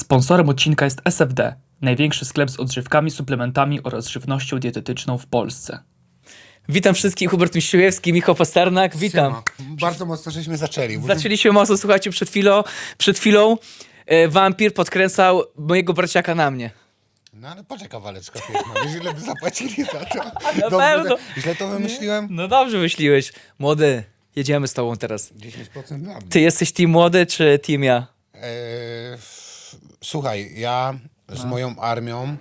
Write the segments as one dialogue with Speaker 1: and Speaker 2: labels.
Speaker 1: Sponsorem odcinka jest SFD, największy sklep z odżywkami, suplementami oraz żywnością dietetyczną w Polsce.
Speaker 2: Witam wszystkich, Hubert Miściłewski, Michał Pasternak, witam.
Speaker 3: Siema. Bardzo mocno żeśmy zaczęli.
Speaker 2: Zaczęliśmy mocno, słuchajcie, przed chwilą, przed chwilą e, wampir podkręcał mojego braciaka na mnie.
Speaker 3: No ale patrz jaka waleczka piękna. Wiesz ile by zapłacili za to?
Speaker 2: Na
Speaker 3: Dobrze,
Speaker 2: pewno.
Speaker 3: to- Źle to wymyśliłem?
Speaker 2: No dobrze myśliłeś. Młody, jedziemy z tobą teraz.
Speaker 3: 10% dla mnie.
Speaker 2: Ty jesteś team młody, czy team ja?
Speaker 3: Eee, słuchaj, ja z
Speaker 2: No.
Speaker 3: moją armią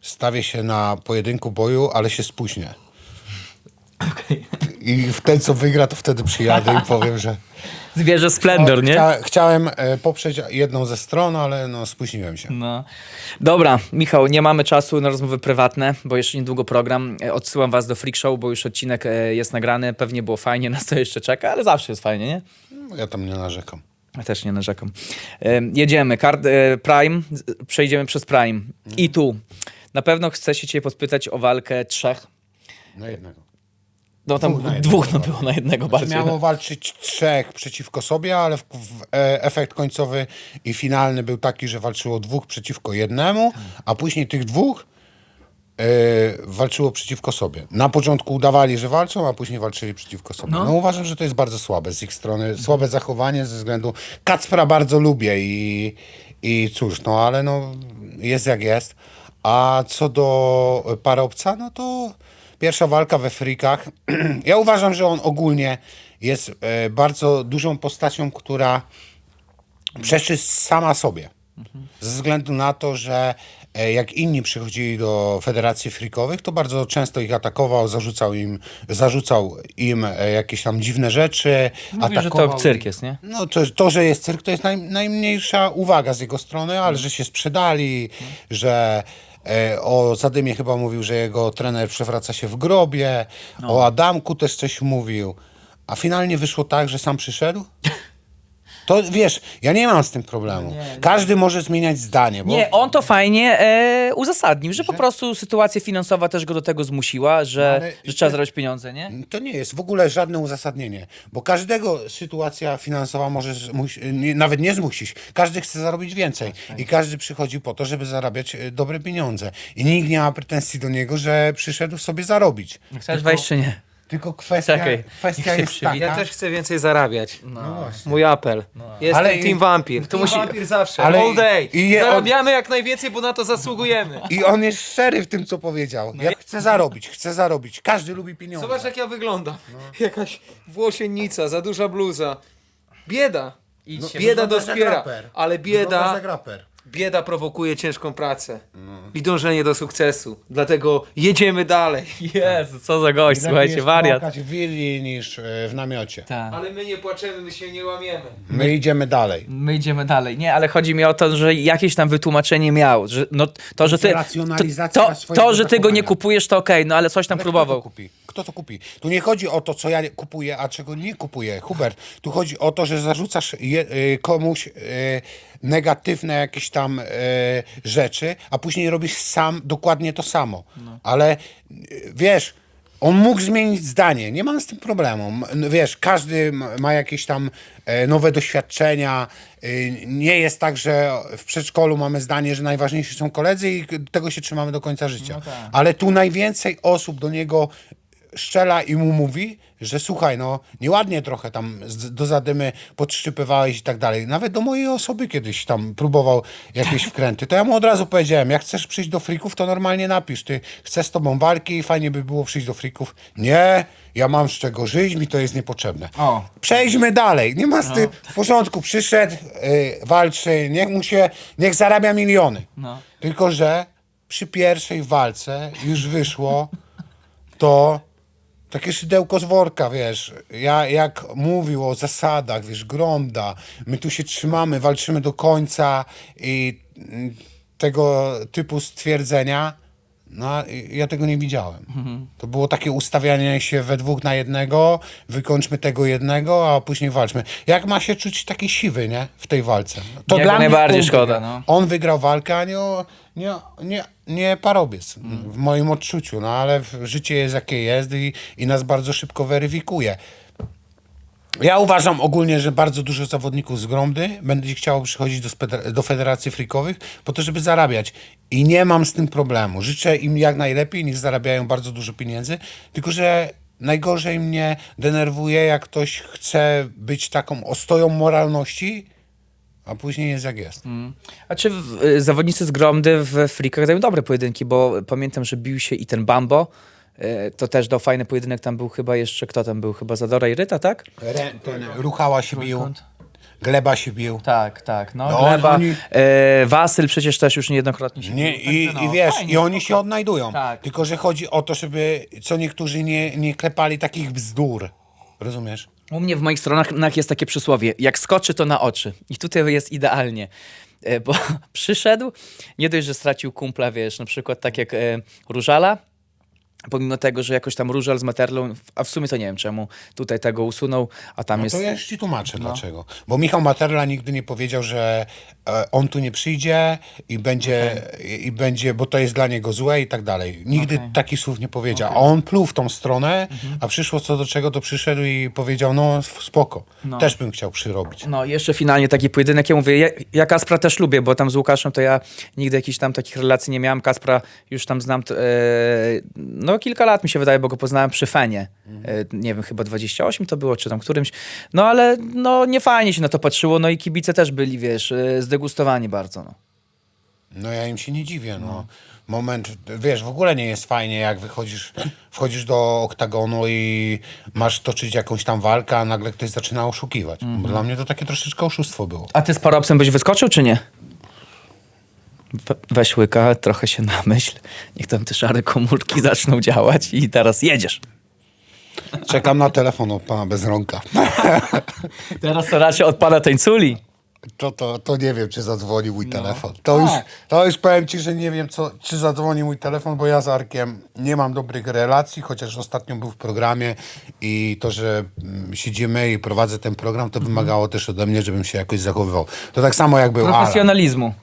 Speaker 3: stawię się na pojedynku boju, ale się spóźnię. I w ten, co wygra, to wtedy przyjadę i powiem, że...
Speaker 2: Zwierzę Splendor, nie?
Speaker 3: Chcia, chciałem e, poprzeć jedną ze stron, ale no spóźniłem się.
Speaker 2: No. Dobra, Michał, nie mamy czasu na rozmowy prywatne, bo jeszcze niedługo program. E, Odsyłam was do Freak Show, bo już odcinek e, jest nagrany. Pewnie było fajnie, nas to jeszcze czeka, ale zawsze jest fajnie, nie?
Speaker 3: No, Ja tam nie narzekam.
Speaker 2: Też nie narzekam. E, jedziemy. Card, e, Prime. Z- Przejdziemy przez Prime. I tu. Na pewno chcę się cię podpytać o walkę trzech.
Speaker 3: Na jednego.
Speaker 2: No tam
Speaker 3: Dwóch na
Speaker 2: dwóch,
Speaker 3: jednego
Speaker 2: no było na jednego bardziej.
Speaker 3: Miało walczyć trzech przeciwko sobie, ale w, w, e, efekt końcowy i finalny był taki, że walczyło dwóch przeciwko jednemu, a później tych dwóch walczyło przeciwko sobie. Na początku udawali, że walczą, a później walczyli przeciwko sobie. No. uważam, że to jest bardzo słabe z ich strony. Słabe zachowanie ze względu... Kacpra bardzo lubię i, i cóż, no ale no jest jak jest. A co do Parobca, no to pierwsza walka we frikach. ja uważam, że on ogólnie jest e, bardzo dużą postacią, która przeczy sama sobie. Ze względu na to, że e, jak inni przychodzili do federacji frikowych, to bardzo często ich atakował, zarzucał im, zarzucał im e, jakieś tam dziwne rzeczy.
Speaker 2: Mówi, że to cyrk jest, nie?
Speaker 3: No to, to, że jest cyrk, to jest naj, najmniejsza uwaga z jego strony, ale że się sprzedali, że e, o Zadymie chyba mówił, że jego trener przewraca się w grobie, o Adamku też coś mówił, a finalnie wyszło tak, że sam przyszedł? To wiesz, ja nie mam z tym problemu. Każdy może zmieniać zdanie, bo
Speaker 2: Nie, on to fajnie e, uzasadnił, że po prostu sytuacja finansowa też go do tego zmusiła, że,
Speaker 3: ale-
Speaker 2: że trzeba zarobić pieniądze, nie?
Speaker 3: To nie jest w ogóle żadne uzasadnienie, bo każdego sytuacja finansowa może zmuś, nie, nawet nie zmusić. Każdy chce zarobić więcej i każdy przychodzi po to, żeby zarabiać e, dobre pieniądze. I nikt nie ma pretensji do niego, że przyszedł sobie zarobić.
Speaker 2: Chcesz wejść czy nie?
Speaker 3: Tylko kwestia,
Speaker 2: Czekaj,
Speaker 3: kwestia
Speaker 2: niech się
Speaker 3: jest
Speaker 2: przywita.
Speaker 3: taka...
Speaker 4: Ja też chcę więcej zarabiać. Mój apel. Jestem
Speaker 3: Ale i-
Speaker 4: Team Vampir. Team
Speaker 2: musi-
Speaker 4: Vampir zawsze.
Speaker 3: ale
Speaker 4: All day.
Speaker 3: i je-
Speaker 4: Zarabiamy jak najwięcej, bo na to zasługujemy.
Speaker 3: I on jest szczery w tym, co powiedział. Ja chcę zarobić, chcę zarobić. Każdy lubi pieniądze.
Speaker 4: Zobacz jak ja wyglądam. Jakaś włosienica, za duża bluza. Bieda.
Speaker 3: No,
Speaker 4: bieda
Speaker 3: wyglądasz jak
Speaker 4: dospiera.
Speaker 3: raper.
Speaker 4: Ale
Speaker 3: Wyglądasz
Speaker 4: bieda,
Speaker 3: jak raper.
Speaker 4: Bieda prowokuje ciężką pracę.
Speaker 3: No.
Speaker 4: I dążenie do sukcesu. Dlatego jedziemy dalej.
Speaker 2: Jezu, co za gość, słuchajcie, wariat.
Speaker 3: płakać w willi niż e, w namiocie.
Speaker 2: Tak.
Speaker 4: Ale my nie płaczemy, my się nie łamiemy.
Speaker 3: My idziemy dalej.
Speaker 2: My idziemy dalej. Nie, ale chodzi mi o to, że jakieś tam wytłumaczenie miał. Że, no, to, że ty, to,
Speaker 3: Racjonalizacja
Speaker 2: to,
Speaker 3: swojego
Speaker 2: to, że ty go nie
Speaker 3: zachowania.
Speaker 2: kupujesz, to okej, no ale coś tam
Speaker 3: Ale
Speaker 2: próbował.
Speaker 3: Kto to kupi? Kto to kupi? Tu nie chodzi o to, co ja kupuję, a czego nie kupuję. Hubert, tu chodzi o to, że zarzucasz je, y, komuś y, negatywne jakieś tam y, rzeczy, a później robisz sam dokładnie to samo. Ale y, wiesz, on mógł zmienić zdanie, nie mam z tym problemu. Wiesz, każdy ma jakieś tam e, nowe doświadczenia. Y, Nie jest tak, że w przedszkolu mamy zdanie, że najważniejsi są koledzy i tego się trzymamy do końca życia. Ale tu najwięcej osób do niego szczela i mu mówi, że słuchaj, no nieładnie trochę tam z- do zadymy podszczypywałeś i tak dalej. Nawet do mojej osoby kiedyś tam próbował jakieś wkręty. To ja mu od razu powiedziałem, jak chcesz przyjść do frików, to normalnie napisz. Ty chcesz z tobą walki i fajnie by było przyjść do frików. Nie, ja mam z czego żyć, mi to jest niepotrzebne.
Speaker 2: O.
Speaker 3: Przejdźmy dalej. Nie ma z tym w porządku. Przyszedł, y, walczy, niech mu się, niech zarabia miliony.
Speaker 2: No.
Speaker 3: Tylko, że przy pierwszej walce już wyszło to takie szydełko z worka, wiesz. Ja jak mówił o zasadach, wiesz, Gronda, my tu się trzymamy, walczymy do końca i mm, tego typu stwierdzenia, no ja tego nie widziałem. To było takie ustawianie się we dwóch na jednego, wykończmy tego jednego, a później walczmy. Jak ma się czuć taki siwy, nie? W tej walce. To
Speaker 2: Jego
Speaker 3: dla mnie
Speaker 2: najbardziej szkoda, no.
Speaker 3: On wygrał walkę, a nie, o- nie, nie, nie parobiec w moim odczuciu, no ale życie jest jakie jest i, i nas bardzo szybko weryfikuje. Ja uważam ogólnie, że bardzo dużo zawodników z Gromdy będzie chciało przychodzić do, do federacji freakowych po to, żeby zarabiać. I nie mam z tym problemu. Życzę im jak najlepiej, niech zarabiają bardzo dużo pieniędzy, tylko że najgorzej mnie denerwuje, jak ktoś chce być taką ostoją moralności, a później jest jak jest.
Speaker 2: A czy w, y, zawodnicy z Gromdy w Freakach dają dobre pojedynki, bo pamiętam, że bił się i ten Bambo, y, to też dał fajny pojedynek, tam był chyba jeszcze, kto tam był? Chyba Zadora i Ryta, tak?
Speaker 3: Re- ten Ruchała się bił, Gleba się bił.
Speaker 2: Tak, tak, no,
Speaker 3: No,
Speaker 2: Gleba,
Speaker 3: oni-
Speaker 2: e, Wasyl przecież też już niejednokrotnie się
Speaker 3: Nie,
Speaker 2: bił,
Speaker 3: i,
Speaker 2: także
Speaker 3: I
Speaker 2: no,
Speaker 3: wiesz,
Speaker 2: fajnie,
Speaker 3: i oni
Speaker 2: spoko.
Speaker 3: się odnajdują.
Speaker 2: Tak.
Speaker 3: Tylko, że chodzi o to, żeby co niektórzy nie, nie klepali takich bzdur. Rozumiesz?
Speaker 2: U mnie w moich stronach jest takie przysłowie, jak skoczy to na oczy. I tutaj jest idealnie. E, Bo przyszedł, nie dość, że stracił kumpla, wiesz, na przykład tak jak e, Różala, pomimo tego, że jakoś tam Różal z Materlą, a w sumie to nie wiem czemu tutaj tego usunął, a tam
Speaker 3: No
Speaker 2: jest...
Speaker 3: to ja już ci tłumaczę dlaczego. Bo Michał Materla nigdy nie powiedział, że e, on tu nie przyjdzie i będzie, i, i będzie, bo to jest dla niego złe i tak dalej. Nigdy takich słów nie powiedział. A on pluł w tą stronę, a przyszło co do czego, to przyszedł i powiedział, no spoko, też bym chciał przyrobić.
Speaker 2: No jeszcze finalnie taki pojedynek, ja mówię, ja, ja Kaspra też lubię, bo tam z Łukaszem to ja nigdy jakichś tam takich relacji nie miałem. Kaspra już tam znam, t- e, no kilka lat mi się wydaje, bo go poznałem przy Fenie. E, nie wiem, chyba 28 to było, czy tam którymś. No ale no nie fajnie się na to patrzyło, no i kibice też byli, wiesz, e, zdegustowani bardzo, no.
Speaker 3: No ja im się nie dziwię, no. Moment, wiesz, w ogóle nie jest fajnie, jak wychodzisz, wchodzisz do oktagonu i masz toczyć jakąś tam walkę, a nagle ktoś zaczyna oszukiwać. Bo dla mnie to takie troszeczkę oszustwo było.
Speaker 2: A ty z parobsem byś wyskoczył, czy nie? We- Weź łyka, trochę się namyśl. Niech tam te szare komórki zaczną działać i teraz jedziesz.
Speaker 3: Czekam na telefon od pana Bezronka.
Speaker 2: Teraz to raczej od pana tańculi.
Speaker 3: To, to, to nie wiem, czy zadzwoni mój telefon. To już, to już powiem ci, że nie wiem, co, czy zadzwoni mój telefon, bo ja z Arkiem nie mam dobrych relacji, chociaż ostatnio był w programie i to, że mm, siedzimy i prowadzę ten program, to wymagało też ode mnie, żebym się jakoś zachowywał. To tak samo jak był Alan.
Speaker 2: Profesjonalizmu.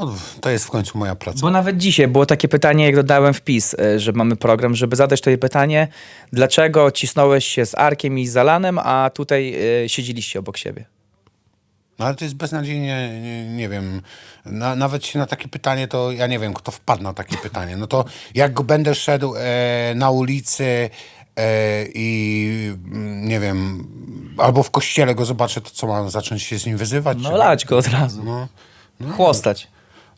Speaker 3: No, to jest w końcu moja praca.
Speaker 2: Bo nawet dzisiaj było takie pytanie, jak dodałem wpis, e, że mamy program, żeby zadać to pytanie, dlaczego cisnąłeś się z Arkiem i z Alanem, a tutaj e, siedzieliście obok siebie?
Speaker 3: No ale to jest beznadziejnie, nie, nie wiem, na, nawet się na takie pytanie, to ja nie wiem, kto wpadł na takie pytanie. No to jak go będę szedł e, na ulicy e, i mm, nie wiem, albo w kościele go zobaczę, to co mam zacząć się z nim wyzywać?
Speaker 2: No lać go od razu.
Speaker 3: No,
Speaker 2: Chłostać.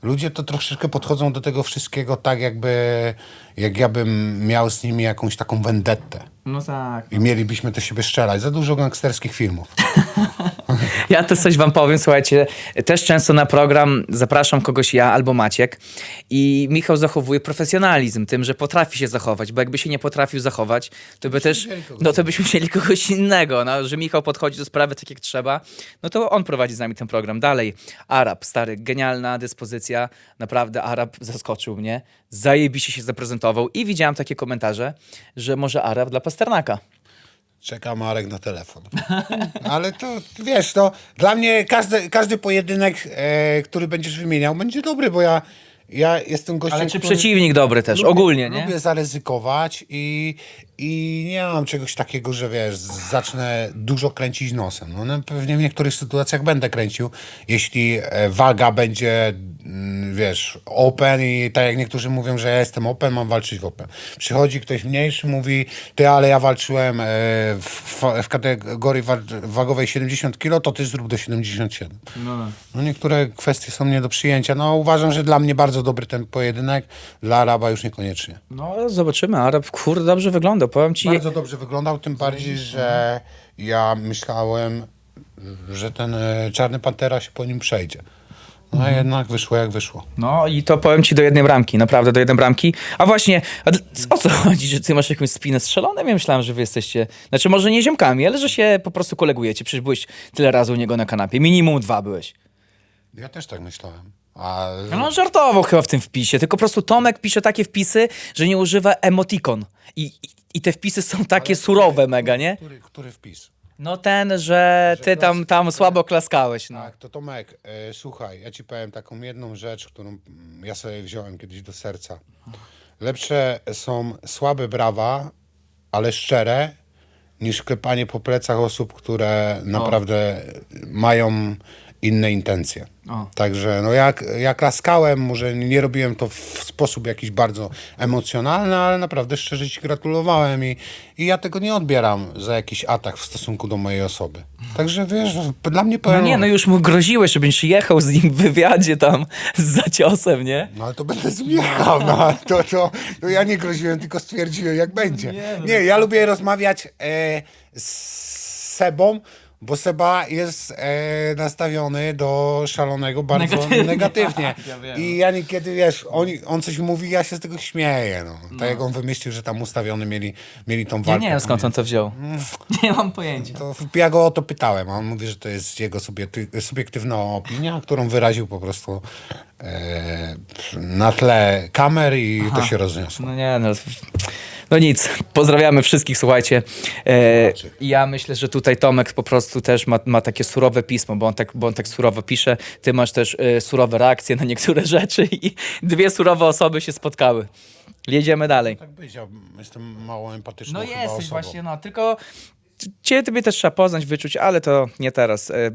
Speaker 3: Ludzie to troszeczkę podchodzą do tego wszystkiego tak, jakby jak ja bym miał z nimi jakąś taką vendettę.
Speaker 2: No tak.
Speaker 3: I mielibyśmy do siebie strzelać. Za dużo gangsterskich filmów.
Speaker 2: Ja też coś wam powiem, słuchajcie, też często na program zapraszam kogoś ja albo Maciek i Michał zachowuje profesjonalizm tym, że potrafi się zachować, bo jakby się nie potrafił zachować, to by też, no to byśmy wzięli kogoś innego, no, że Michał podchodzi do sprawy tak jak trzeba, no to on prowadzi z nami ten program. Dalej, Arab, stary, genialna dyspozycja, naprawdę Arab zaskoczył mnie, zajebiście się zaprezentował i widziałem takie komentarze, że może Arab dla Pasternaka.
Speaker 3: Czeka Marek na telefon. Ale to wiesz, to dla mnie każdy, każdy pojedynek, e, który będziesz wymieniał, będzie dobry, bo ja, ja jestem gościem.
Speaker 2: Ale czy
Speaker 3: który
Speaker 2: przeciwnik dobry też, ogólnie, nie?
Speaker 3: Lubię zaryzykować i, i nie mam czegoś takiego, że wiesz, zacznę dużo kręcić nosem. No, no, pewnie w niektórych sytuacjach będę kręcił, jeśli e, waga będzie, mm, wiesz, open i tak jak niektórzy mówią, że ja jestem open, mam walczyć w open. Przychodzi ktoś mniejszy, mówi, ty, ale ja walczyłem e, w, w kategorii wa- wagowej 70 kg, to ty zrób do 77. No niektóre kwestie są nie do przyjęcia. No uważam, że dla mnie bardzo dobry ten pojedynek, dla Araba już niekoniecznie.
Speaker 2: No, zobaczymy. Arab, kurde, dobrze wygląda. Powiem ci.
Speaker 3: Bardzo dobrze wyglądał, tym bardziej, że ja myślałem, że ten e, Czarny Pantera się po nim przejdzie. No a jednak wyszło jak wyszło.
Speaker 2: No i to powiem ci do jednej bramki, naprawdę do jednej bramki. A właśnie, a o co chodzi, że ty masz jakąś spinę strzeloną? Ja myślałem, że wy jesteście, znaczy może nie ziomkami, ale że się po prostu kolegujecie. Przecież byłeś tyle razy u niego na kanapie. Minimum dwa byłeś.
Speaker 3: Ja też tak myślałem. A
Speaker 2: No żartował chyba w tym wpisie, tylko po prostu Tomek pisze takie wpisy, że nie używa emotikon. I, i, i te wpisy są takie surowe mega, nie?
Speaker 3: który, który wpis?
Speaker 2: No ten, że ty tam, tam słabo klaskałeś, no.
Speaker 3: Tak, to Tomek, e, słuchaj, ja ci powiem taką jedną rzecz, którą mm, ja sobie wziąłem kiedyś do serca. Lepsze są słabe brawa, ale szczere, niż klepanie po plecach osób, które naprawdę mają inne intencje.
Speaker 2: O.
Speaker 3: Także no jak, ja klaskałem, może nie robiłem to w sposób jakiś bardzo emocjonalny, ale naprawdę szczerze Ci gratulowałem i, i ja tego nie odbieram za jakiś atak w stosunku do mojej osoby. Także wiesz, dla mnie
Speaker 2: No
Speaker 3: powiem...
Speaker 2: nie, no już mu groziłeś, żebyś jechał z nim w wywiadzie tam za ciosem, nie?
Speaker 3: No ale to będę zmiechał, no to, to, to ja nie groziłem, tylko stwierdziłem jak będzie. Nie, ja lubię rozmawiać e, z Sebą, bo Seba jest e, nastawiony do szalonego bardzo
Speaker 2: Negatywnie.
Speaker 3: negatywnie.
Speaker 2: Ja.
Speaker 3: I ja niekiedy, wiesz, on, on coś mówi, ja się z tego śmieję. No. Tak jak on wymyślił, że tam ustawiony mieli, mieli tą
Speaker 2: Ja
Speaker 3: walkę.
Speaker 2: nie wiem skąd on to wziął. Nie mam pojęcia.
Speaker 3: To ja go o to pytałem, a on mówi, że to jest jego subiekty- subiektywna opinia, którą wyraził po prostu e, na tle kamer i to się rozniosło.
Speaker 2: No nie, no. No nic, pozdrawiamy wszystkich, słuchajcie. E, ja myślę, że tutaj Tomek po prostu też ma, ma takie surowe pismo, bo on, tak, bo on tak surowo pisze. Ty masz też e, surowe reakcje na niektóre rzeczy i dwie surowe osoby się spotkały. Jedziemy dalej.
Speaker 3: Tak być, ja jestem mało empatyczną
Speaker 2: No jesteś
Speaker 3: osobą.
Speaker 2: właśnie, no tylko cię tobie też trzeba poznać, wyczuć, ale to nie teraz. E,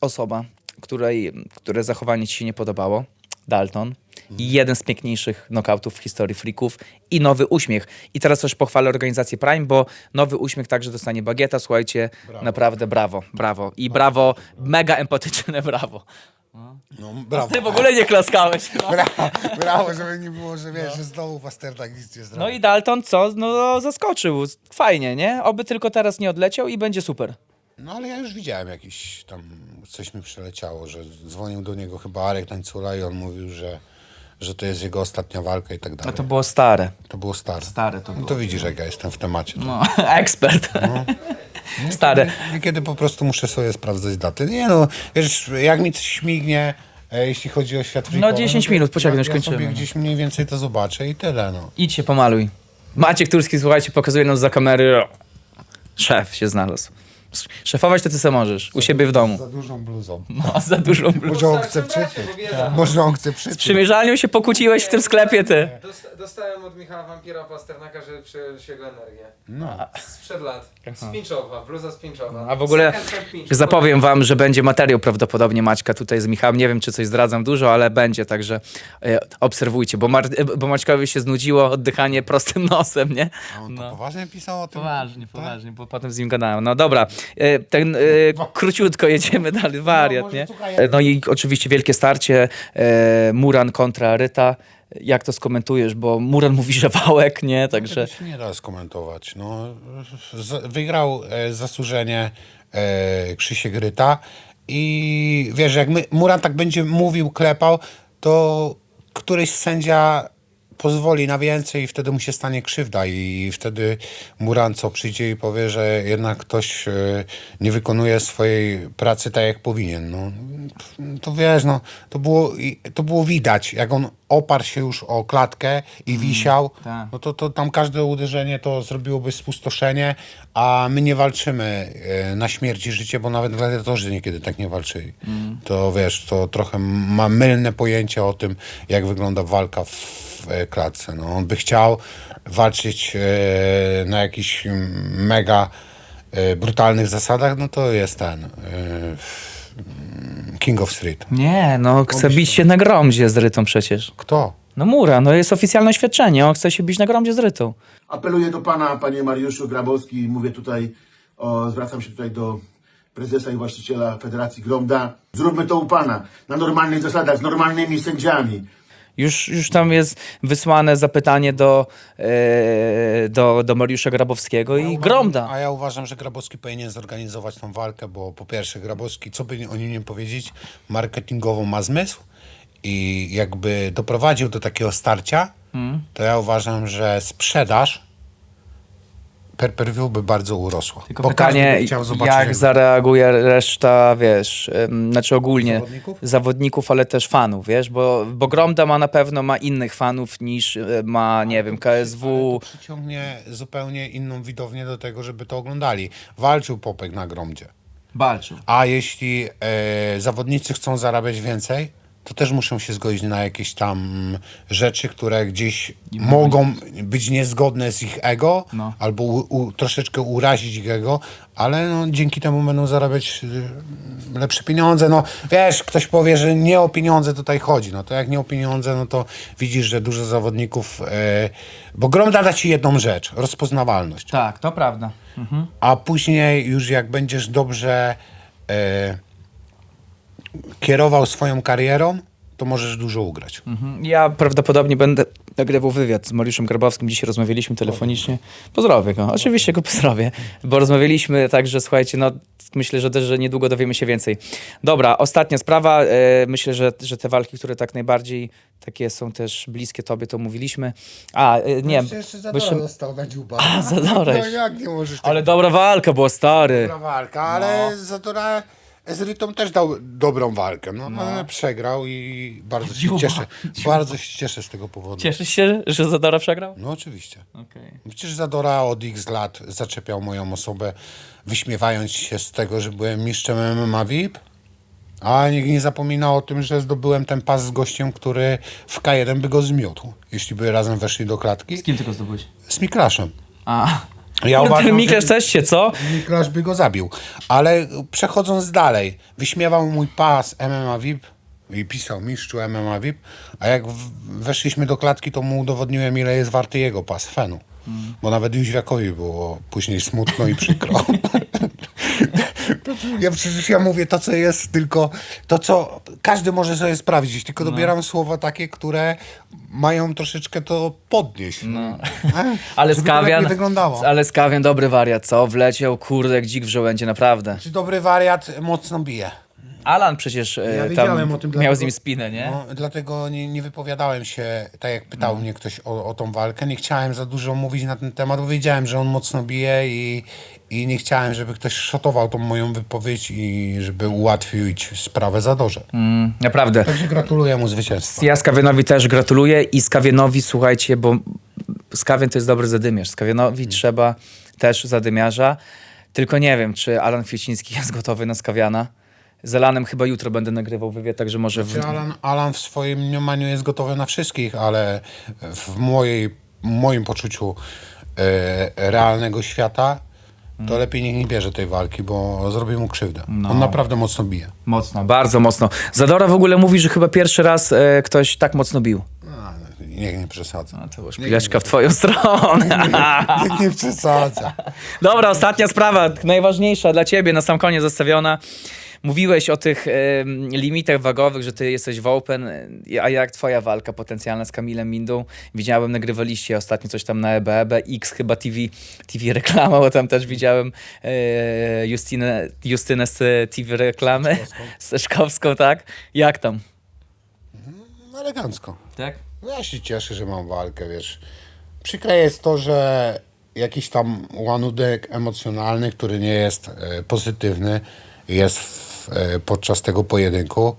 Speaker 2: osoba, której, które zachowanie ci się nie podobało, Dalton, jeden z piękniejszych knockoutów w historii freaków i nowy uśmiech. I teraz też pochwalę organizację Prime, bo nowy uśmiech także dostanie bagieta, słuchajcie, naprawdę brawo, brawo. I brawo, mega empatyczne brawo.
Speaker 3: No, brawo.
Speaker 2: Ty w ogóle nie klaskałeś.
Speaker 3: Brawo, brawo, żeby nie było, że wiesz, że znowu Pasternak nic nie zrobił.
Speaker 2: No i Dalton co? No zaskoczył. Fajnie, nie? Oby tylko teraz nie odleciał i będzie super.
Speaker 3: No ale ja już widziałem jakiś tam, coś mi przeleciało, że dzwonił do niego chyba Arek Tańcula i on mówił, że, że to jest jego ostatnia walka i tak
Speaker 2: No
Speaker 3: dalej.
Speaker 2: to było stare.
Speaker 3: To było stare.
Speaker 2: Stare to
Speaker 3: No
Speaker 2: było.
Speaker 3: to widzisz, jak ja jestem w temacie.
Speaker 2: No, ekspert. Stare.
Speaker 3: Niekiedy po prostu muszę sobie sprawdzać daty. Nie no, wiesz, jak mi coś śmignie, e, jeśli chodzi o świat freakowy,
Speaker 2: 10
Speaker 3: to
Speaker 2: minut, poczekaj,
Speaker 3: ja,
Speaker 2: już
Speaker 3: ja
Speaker 2: kończymy,
Speaker 3: sobie
Speaker 2: no.
Speaker 3: gdzieś mniej więcej to zobaczę i tyle, no.
Speaker 2: Idź się pomaluj. Maciek Turski, słuchajcie, pokazuje nam za kamery. Szef się znalazł. Szefować to ty sam możesz, u siebie w domu.
Speaker 3: Za dużą bluzą.
Speaker 2: No, za dużą bluzą.
Speaker 3: Może on chce przytyć. Może on chce przytyć.
Speaker 2: Przymierzalnią się pokłóciłeś w tym sklepie, ty.
Speaker 4: Dosta- dostałem od Michała Wampira Pasternaka, żeby przyjąć jego energię.
Speaker 3: No.
Speaker 4: Sprzed lat. Spinczowa, bluza spinczowa.
Speaker 2: A w ogóle
Speaker 4: Second hand pinch.
Speaker 2: zapowiem wam, że będzie materiał prawdopodobnie Maćka tutaj z Michałem. Nie wiem, czy coś zdradzam dużo, ale będzie, także e, obserwujcie, bo, Mar- e, bo Maćkowi się znudziło oddychanie prostym nosem, nie?
Speaker 3: A on to poważnie pisał o tym?
Speaker 2: Poważnie, poważnie, bo potem z nim gadałem. No dobra, ten e, króciutko jedziemy dalej, wariat,
Speaker 3: może
Speaker 2: nie? E, No i oczywiście wielkie starcie, e, Muran kontra Ryta. Jak to skomentujesz, bo Muran mówi, że wałek, nie? Także
Speaker 3: Tego się nie da skomentować. No, wygrał e, zasłużenie e, Krzysiek Ryta i wiesz, jak my, Muran tak będzie mówił, klepał, to któryś sędzia pozwoli na więcej i wtedy mu się stanie krzywda i wtedy Muran co przyjdzie i powie, że jednak ktoś e, nie wykonuje swojej pracy tak jak powinien. No, to wiesz, no, to było, to było widać, jak on oparł się już o klatkę i wisiał,
Speaker 2: tak.
Speaker 3: no to, to tam każde uderzenie to zrobiłoby spustoszenie, a my nie walczymy e, na śmierć i życie, bo nawet gladiatorzy niekiedy tak nie walczyli. To wiesz, to trochę ma mylne pojęcie o tym, jak wygląda walka w, klatce. No, on by chciał walczyć e, na jakichś mega e, brutalnych zasadach, no to jest ten e, King of Street.
Speaker 2: nie, no chce bić się na gromdzie z Rytą przecież.
Speaker 3: Kto?
Speaker 2: No Muran, no jest oficjalne oświadczenie, on chce się bić na gromdzie z Rytą.
Speaker 5: Apeluję do pana, panie Mariuszu Grabowski, i mówię tutaj, o, zwracam się tutaj do prezesa i właściciela Federacji Gromda. Zróbmy to u pana, na normalnych zasadach, z normalnymi sędziami.
Speaker 2: Już, już tam jest wysłane zapytanie do, e, do, do Mariusza Grabowskiego i Gromda.
Speaker 3: A ja uważam, że Grabowski powinien zorganizować tą walkę, bo po pierwsze Grabowski, co by o nim nie powiedzieć, marketingowo ma zmysł i jakby doprowadził do takiego starcia,
Speaker 2: Hmm.
Speaker 3: to ja uważam, że sprzedaż per per view by bardzo urosła.
Speaker 2: Tylko
Speaker 3: bo każdy
Speaker 2: pytanie,
Speaker 3: by chciał zobaczyć,
Speaker 2: jak zareaguje reszta, wiesz, em, znaczy ogólnie
Speaker 3: Zawodników?
Speaker 2: zawodników, ale też fanów, wiesz, bo, bo Gromda ma na pewno ma innych fanów niż e, ma, nie wiem, KSW.
Speaker 3: To przyciągnie zupełnie inną widownię do tego, żeby to oglądali. Walczył Popek na gromdzie.
Speaker 2: Walczył.
Speaker 3: A jeśli e, zawodnicy chcą zarabiać więcej, to też muszą się zgodzić na jakieś tam rzeczy, które gdzieś mogą być niezgodne z ich ego,
Speaker 2: No.
Speaker 3: albo u, u, troszeczkę urazić ich ego, ale no, dzięki temu będą zarabiać y, lepsze pieniądze. No wiesz, ktoś powie, że nie o pieniądze tutaj chodzi. No to jak nie o pieniądze, no to widzisz, że dużo zawodników, e, bo Gromda da ci jedną rzecz, rozpoznawalność.
Speaker 2: Tak, to prawda.
Speaker 3: A później już jak będziesz dobrze e, kierował swoją karierą, to możesz dużo ugrać.
Speaker 2: Mhm. Ja prawdopodobnie będę nagrywał wywiad z Mariuszem Grabowskim. Dzisiaj rozmawialiśmy telefonicznie. Pozdrowię go. Oczywiście go pozdrowię, bo rozmawialiśmy tak, że słuchajcie, no myślę, że też, że niedługo dowiemy się więcej. Dobra, ostatnia sprawa. E, myślę, że, że te walki, które tak najbardziej takie są też bliskie tobie, to mówiliśmy. A, e, nie, bo jeszcze-
Speaker 3: został na dziuba.
Speaker 2: A, Zadora
Speaker 3: No
Speaker 2: jeszcze.
Speaker 3: jak nie możesz
Speaker 2: ale dobra walka była, stary.
Speaker 3: Dobra walka, ale Zadora z Rytą też dał dobrą walkę. No, ale przegrał i bardzo się
Speaker 2: Dziuba,
Speaker 3: cieszę. Bardzo się cieszę z tego powodu.
Speaker 2: Cieszysz się, że Zadora przegrał?
Speaker 3: No oczywiście.
Speaker 2: Okej.
Speaker 3: Przecież Zadora od x lat zaczepiał moją osobę, wyśmiewając się z tego, że byłem mistrzem MMA VIP. A nikt nie zapomina o tym, że zdobyłem ten pas z gościem, który w K1 by go zmiótł, jeśli by razem weszli do klatki.
Speaker 2: kim ty go zdobyłeś?
Speaker 3: Z Miklaszem.
Speaker 2: A.
Speaker 3: Ja
Speaker 2: no,
Speaker 3: uważam,
Speaker 2: ten Miklasz też się, co?
Speaker 3: Miklasz by go zabił. Ale przechodząc dalej, wyśmiewał mój pas MMA VIP i pisał mistrzu MMA VIP, a jak weszliśmy do klatki, to mu udowodniłem, ile jest warty jego pas Fenu. Bo nawet Jóźwiakowi było później smutno i przykro. ja przecież ja mówię to, co jest, tylko to, co każdy może sobie sprawdzić, tylko dobieram słowa takie, które mają troszeczkę to podnieść. No.
Speaker 2: Ale
Speaker 3: Żeby to
Speaker 2: Skawian,
Speaker 3: lepiej wyglądało.
Speaker 2: ale Skawian dobry wariat, co? Wleciał, kurde, jak dzik w żołędzie, naprawdę.
Speaker 3: Czy dobry wariat mocno bije?
Speaker 2: Alan przecież e,
Speaker 3: Ja
Speaker 2: tam
Speaker 3: wiedziałem o tym,
Speaker 2: miał
Speaker 3: dlatego-
Speaker 2: z nim spinę, nie?
Speaker 3: No, dlatego nie, nie wypowiadałem się, tak jak pytał mnie ktoś o, o tą walkę. Nie chciałem za dużo mówić na ten temat, bo wiedziałem, że on mocno bije i, i nie chciałem, żeby ktoś szotował tą moją wypowiedź i żeby ułatwić sprawę Zadorze.
Speaker 2: Mm, naprawdę.
Speaker 3: Także gratuluję mu zwycięstwa.
Speaker 2: Ja Skawianowi też gratuluję i Skawianowi, słuchajcie, bo Skawian to jest dobry zadymiarz. Skawianowi
Speaker 3: Mm.
Speaker 2: trzeba też zadymiarza. Tylko nie wiem, czy Alan Kwieciński jest gotowy na Skawiana. Z Alanem chyba jutro będę nagrywał wywiad, także może... W...
Speaker 3: Alan, Alan w swoim mniemaniu jest gotowy na wszystkich, ale w mojej, moim poczuciu e, realnego świata to lepiej niech nie bierze tej walki, bo zrobi mu krzywdę. On naprawdę mocno bije.
Speaker 2: Mocno, bardzo mocno. Zadora w ogóle mówi, że chyba pierwszy raz e, ktoś tak mocno bił.
Speaker 3: A, niech nie przesadza.
Speaker 2: A to już pileczka w twoją stronę.
Speaker 3: Niech nie przesadza.
Speaker 2: Dobra, ostatnia sprawa, najważniejsza dla ciebie, na sam koniec zostawiona. Mówiłeś o tych limitach wagowych, że ty jesteś w open, e, a jak twoja walka potencjalna z Kamilem Mindą? Widziałem, nagrywaliście ostatnio coś tam na EBEB, X chyba TV, TV reklama, bo tam też widziałem e, Justynę, Justynę z TV reklamy, z Szkowską, tak? Jak tam?
Speaker 3: No, elegancko.
Speaker 2: Tak?
Speaker 3: No, ja się cieszę, że mam walkę, wiesz. Przykre jest to, że jakiś tam łanunek emocjonalny, który nie jest e, pozytywny, jest w, e, podczas tego pojedynku.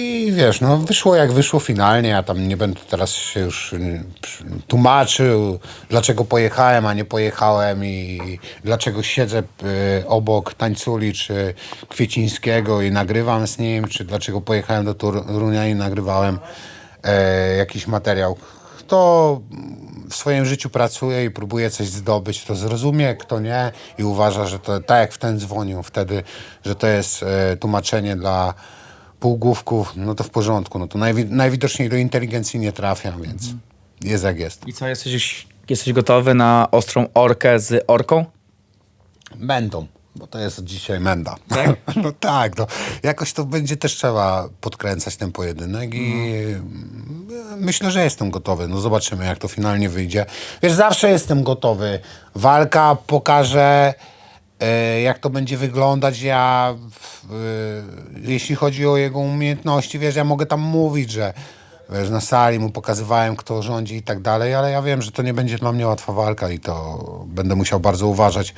Speaker 3: I wiesz, no wyszło jak wyszło finalnie, ja tam nie będę teraz się już tłumaczył, dlaczego pojechałem, a nie pojechałem i dlaczego siedzę y, obok Tańculi czy Kwiecińskiego i nagrywam z nim, czy dlaczego pojechałem do Torunia i nagrywałem e, jakiś materiał. Kto w swoim życiu pracuje i próbuje coś zdobyć, to zrozumie, kto nie i uważa, że to tak jak w ten dzwonił wtedy, że to jest e, tłumaczenie dla półgłówków, no to w porządku. No to najwi- najwidoczniej do inteligencji nie trafiam, więc jest jak jest.
Speaker 2: I co, jesteś, jesteś gotowy na ostrą orkę z orką?
Speaker 3: Będą, bo to jest dzisiaj menda. no tak, no. jakoś to będzie też trzeba podkręcać ten pojedynek i mm, myślę, że jestem gotowy. No zobaczymy, jak to finalnie wyjdzie. Wiesz, zawsze jestem gotowy. Walka pokaże, e, jak to będzie wyglądać. Ja, e, jeśli chodzi o jego umiejętności, wiesz, ja mogę tam mówić, że wiesz, na sali mu pokazywałem, kto rządzi i tak dalej, ale ja wiem, że to nie będzie dla mnie łatwa walka i to będę musiał bardzo uważać.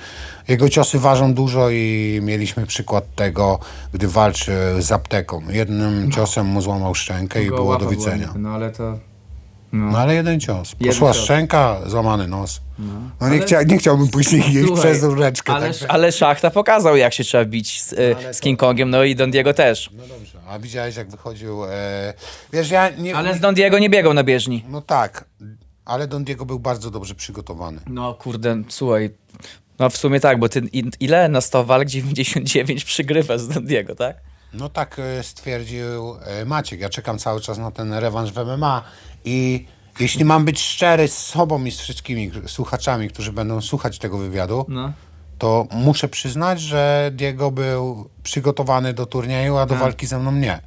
Speaker 3: Jego ciosy ważą dużo i mieliśmy przykład tego, gdy walczy z apteką. Jednym ciosem mu złamał szczękę i było do widzenia.
Speaker 2: No ale to...
Speaker 3: No ale jeden cios.
Speaker 2: Jeden
Speaker 3: Poszła
Speaker 2: cios.
Speaker 3: szczęka, złamany nos. No, nie, chcia, nie chciałbym później jeść
Speaker 2: Słuchaj,
Speaker 3: przez rureczkę.
Speaker 2: Ale,
Speaker 3: także-
Speaker 2: ale Szachta pokazał, jak się trzeba bić z, y, z King Kongiem, no i Don Diego też.
Speaker 3: No dobrze, a widziałeś jak wychodził... E... Wiesz, ja nie...
Speaker 2: Ale z Don Diego nie biegał na bieżni.
Speaker 3: No tak, ale Don Diego był bardzo dobrze przygotowany.
Speaker 2: No kurde, słuchaj. No w sumie tak, bo ty ile na 100 walk 99 przygrywa z Don Diego, tak?
Speaker 3: No tak e, stwierdził e, Maciek. Ja czekam cały czas na ten rewanż w MMA i jeśli mam być szczery z sobą i z wszystkimi słuchaczami, którzy będą słuchać tego wywiadu,
Speaker 2: No.
Speaker 3: to muszę przyznać, że Diego był przygotowany do turnieju, a do walki ze mną nie.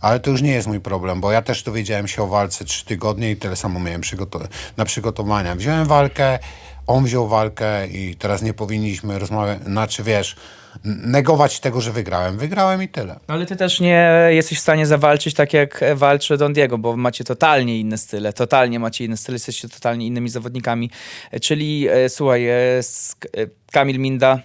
Speaker 3: Ale to już nie jest mój problem, bo ja też dowiedziałem się o walce trzy tygodnie i tyle samo miałem przygoto- na przygotowania. Wziąłem walkę, on wziął walkę i teraz nie powinniśmy rozmawiać, znaczy wiesz, negować tego, że wygrałem. Wygrałem i tyle.
Speaker 2: Ale ty też nie jesteś w stanie zawalczyć tak jak walczy Don Diego, bo macie totalnie inne style, totalnie macie inne style, jesteście totalnie innymi zawodnikami. Czyli e, słuchaj, e, e, Kamil Minda,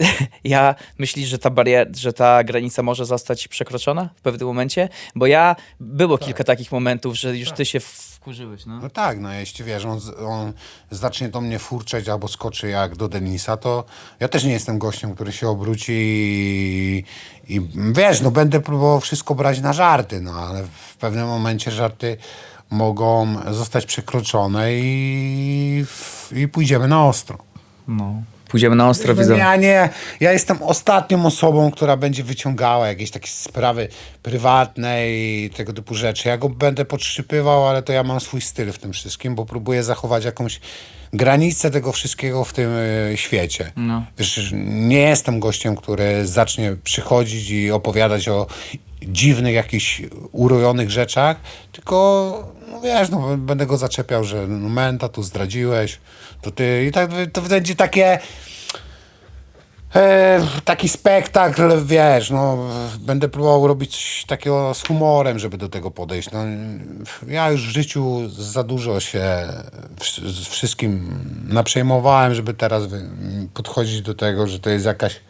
Speaker 2: ja myślisz, że ta bariera, że ta granica może zostać przekroczona w pewnym momencie? Bo ja, było kilka takich momentów, że już ty się wkurzyłeś, no.
Speaker 3: No tak, no jeśli wiesz, on, on zacznie do mnie furczeć albo skoczy jak do Denisa, to ja też nie jestem gościem, który się obróci i, i wiesz, no będę próbował wszystko brać na żarty, no ale w pewnym momencie żarty mogą zostać przekroczone i, i pójdziemy na ostro.
Speaker 2: no. Pójdziemy na ostro, widzę.
Speaker 3: Ja nie, ja jestem ostatnią osobą, która będzie wyciągała jakieś takie sprawy prywatne i tego typu rzeczy. Ja go będę podszczypywał, ale to ja mam swój styl w tym wszystkim, bo próbuję zachować jakąś granicę tego wszystkiego w tym y, świecie.
Speaker 2: No.
Speaker 3: Wiesz, nie jestem gościem, który zacznie przychodzić i opowiadać o dziwnych, jakichś urojonych rzeczach, tylko no wiesz, no, będę go zaczepiał, że no, menta tu zdradziłeś, to ty i tak to będzie takie e, taki spektakl, wiesz, no będę próbował robić takiego z humorem, żeby do tego podejść. No, ja już w życiu za dużo się z wszystkim naprzejmowałem, żeby teraz podchodzić do tego, że to jest jakaś,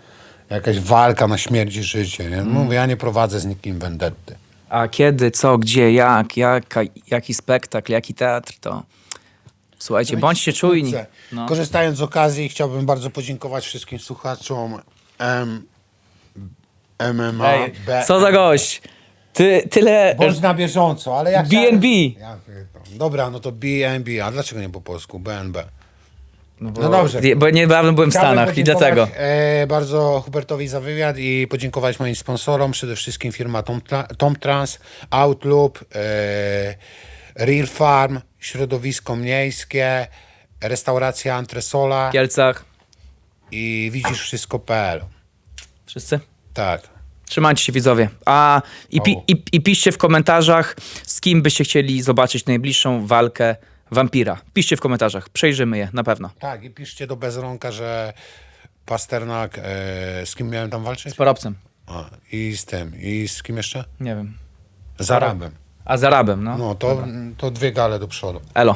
Speaker 3: jakaś walka na śmierć i życie. Nie? Mówię, ja nie prowadzę z nikim vendetty.
Speaker 2: A kiedy, co, gdzie, jak, jaka, jaki spektakl, jaki teatr, to słuchajcie, bądźcie czujni. No.
Speaker 3: Korzystając z okazji, chciałbym bardzo podziękować wszystkim słuchaczom M, MMA.
Speaker 2: Ej,
Speaker 3: B-
Speaker 2: co za gość? Ty, tyle...
Speaker 3: Bądź na bieżąco, ale jak...
Speaker 2: BNB.
Speaker 3: Ja. Dobra, no to BNB, a dlaczego nie po polsku? BNB.
Speaker 2: No,
Speaker 3: No dobrze.
Speaker 2: Bo niedawno byłem w
Speaker 3: Chciałbym
Speaker 2: Stanach i dlatego.
Speaker 3: E, bardzo Hubertowi za wywiad i podziękować moim sponsorom, przede wszystkim firma Tom, Tom Trans, Outloop, e, Real Farm, środowisko miejskie, restauracja Antresola
Speaker 2: W Kielcach.
Speaker 3: i widzisz wszystko.pl.
Speaker 2: Wszyscy?
Speaker 3: Tak.
Speaker 2: Trzymajcie się widzowie. A i, pi, i, i piszcie w komentarzach, z kim byście chcieli zobaczyć najbliższą walkę wampira. Piszcie w komentarzach, przejrzymy je na pewno.
Speaker 3: Tak, i piszcie do Bezronka, że Pasternak, e, z kim miałem tam walczyć?
Speaker 2: Z parobcem.
Speaker 3: A, I z tym, i z kim jeszcze?
Speaker 2: Nie wiem.
Speaker 3: Z Arabem.
Speaker 2: A z Arabem, no.
Speaker 3: No, to, to dwie gale do przodu.
Speaker 2: Elo.